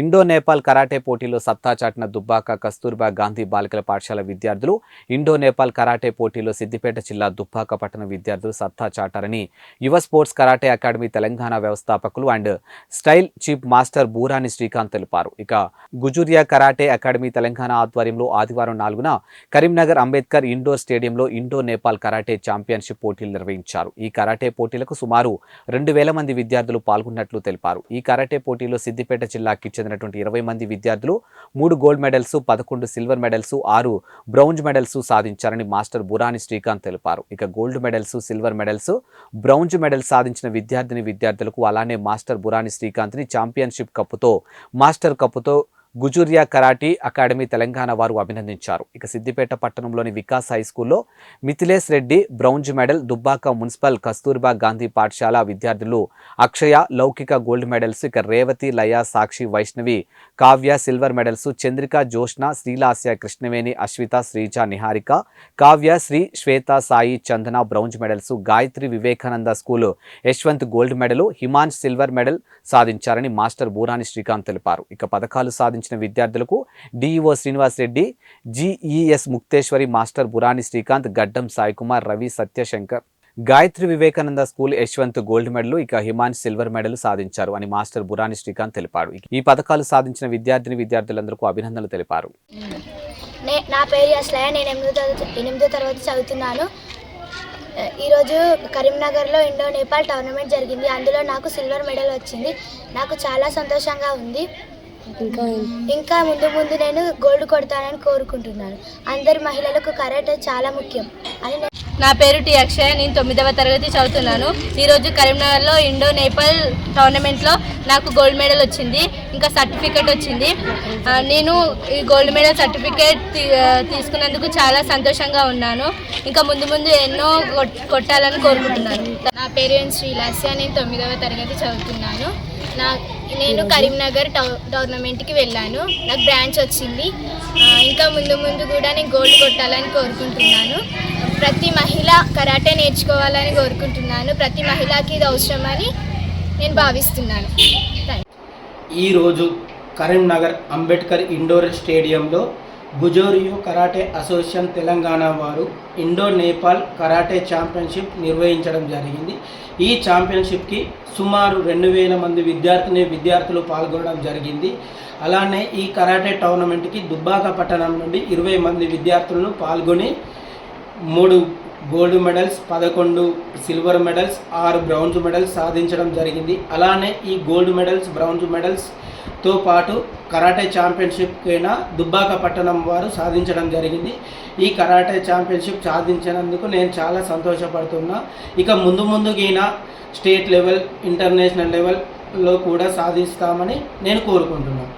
Indo Nepal karate పోటీలో సత్తా చాటిన దుబ్బాక కస్తూర్బా గాంధీ బాలికల పాఠశాల విద్యార్థులు ఇండో నేపాల్ కరాటే పోటీలో సిద్దిపేట జిల్లా దుబ్బాక పట్టణ విద్యార్థులు సత్తా చాటారని యువ స్పోర్ట్స్ కరాటే అకాడమీ తెలంగాణ వ్యవస్థాపకులు and style chief master Burani Srikanth తెలిపారు. ఇక గుజురియా కరాటే అకాడమీ తెలంగాణ ఆధ్వర్యంలో ఆదివారం నాలుగున కరీంనగర్ అంబేద్కర్ ఇండోర్ స్టేడియంలో ఇండో నేపాల్ కరాటే ఛాంపియన్షిప్ పోటీలు నిర్వహించారు. ఈ కరాటే పోటీలకు సుమారు రెండు వేల మంది విద్యార్థులు పాల్గొన్నట్లు తెలిపారు. ఈ కరాటే పోటీలో సిద్దిపేట జిల్లాకి చెందినటువంటి ఇరవై మంది విద్యార్థులు మూడు గోల్డ్ మెడల్స్ పదకొండు సిల్వర్ మెడల్స్ ఆరు బ్రౌంజ్ మెడల్స్ సాధించారని మాస్టర్ బురాని శ్రీకాంత్ తెలిపారు. ఇక gold medals silver medals bronze medal సాధించిన విద్యార్థిని విద్యార్థులకు అలానే మాస్టర్ బురాని శ్రీకాంత్ని ఛాంపియన్షిప్ కప్పుతో మాస్టర్ కప్పుతో గుజురియా కరాటీ అకాడమీ తెలంగాణ వారు అభినందించారు. ఇక సిద్దిపేట పట్టణంలోని వికాస్ హై స్కూల్లో Mithilesh Reddy bronze medal Dubbaka municipal Kasturba Gandhi పాఠశాల విద్యార్థులు అక్షయ లౌకిక గోల్డ్ మెడల్స్ ఇక Revathi Laya Sakshi Vaishnavi Kavya silver medals Chandrika Joshna Srilasya Krishnaveni Ashwitha Sreeja Niharika Kavya Sri Swetha Sai Chandana bronze medals Gayatri Vivekananda school Yashwanth gold medal Himans silver medal సాధించారని master Burani Srikanth తెలిపారు. ఇక పథకాలు సాధించారు సాధించిన విద్యార్థులకు DEO Srinivas Reddy GES Mukteshwari master Burani Srikanth Gaddam Saikumar Ravi Satyashankar. Gayatri Vivekananda school Yashwanth gold medal ఇక Himan silver medal సాధించారు అని master Burani Srikanth తెలిపాడు ఈ పథకాలు సాధించిన విద్యార్థిని విద్యార్థులందరికీ అభినందనలు తెలిపారు. నే నా పేరు అసలయ్య నేను ఎనిమిదో తరగతి ఎనిమిదో తరగతి చదువుతున్నాను. ఈరోజు కరీంనగర్లో ఇండో నేపాల్ టోర్నమెంట్ జరిగింది. అందులో నాకు సిల్వర్ మెడల్ వచ్చింది. నాకు చాలా సంతోషంగా ఉంది. ఇంకా ముందు ముందు నేను గోల్డ్ కొడతానని కోరుకుంటున్నాను. అందరి మహిళలకు కరాటే చాలా ముఖ్యం. అని నా పేరు టి అక్షయ నేను తొమ్మిదవ తరగతి చదువుతున్నాను. ఈరోజు కరీంనగర్లో ఇండో నేపాల్ టోర్నమెంట్లో నాకు గోల్డ్ మెడల్ వచ్చింది ఇంకా సర్టిఫికేట్ వచ్చింది. నేను ఈ గోల్డ్ మెడల్ సర్టిఫికేట్ తీ- తీసుకున్నందుకు చాలా సంతోషంగా ఉన్నాను. ఇంకా ముందు ముందు ఎన్నో కొట్టాలని కోరుకుంటున్నాను. నా పేరు ఎన్ శ్రీలాస్య నేను తొమ్మిదవ తరగతి చదువుతున్నాను. నా నేను కరీంనగర్ టోర్నమెంట్కి వెళ్ళాను. నాకు బ్రాంచ్ వచ్చింది. ఇంకా ముందు ముందు కూడా నేను గోల్డ్ కొట్టాలని కోరుకుంటున్నాను. ప్రతి మహిళ కరాటే నేర్చుకోవాలని కోరుకుంటున్నాను. ప్రతి మహిళకి ఇది అవసరమని నేను భావిస్తున్నాను. ఈరోజు కరీంనగర్ అంబేద్కర్ ఇండోర్ స్టేడియంలో బుజోరియో కరాటే అసోసియేషన్ తెలంగాణ వారు ఇండో నేపాల్ కరాటే ఛాంపియన్షిప్ నిర్వహించడం జరిగింది. ఈ ఛాంపియన్షిప్కి సుమారు రెండు వేల మంది విద్యార్థిని విద్యార్థులు పాల్గొనడం జరిగింది. అలానే ఈ కరాటే టోర్నమెంట్కి దుబ్బాక పట్టణం నుండి ఇరవై మంది విద్యార్థులను పాల్గొని మూడు గోల్డ్ మెడల్స్ పదకొండు సిల్వర్ మెడల్స్ ఆరు బ్రౌంజ్ మెడల్స్ సాధించడం జరిగింది. అలానే ఈ గోల్డ్ మెడల్స్ బ్రౌంజ్ తో పాటు కరాటే ఛాంపియన్షిప్ అయినా దుబ్బాక పట్టణం వారు సాధించడం జరిగింది. ఈ కరాటే ఛాంపియన్షిప్ సాధించినందుకు నేను చాలా సంతోషపడుతున్నా. ఇక ముందు ముందుకైనా స్టేట్ లెవెల్ ఇంటర్నేషనల్ లెవెల్లో కూడా సాధిస్తామని నేను కోరుకుంటున్నాను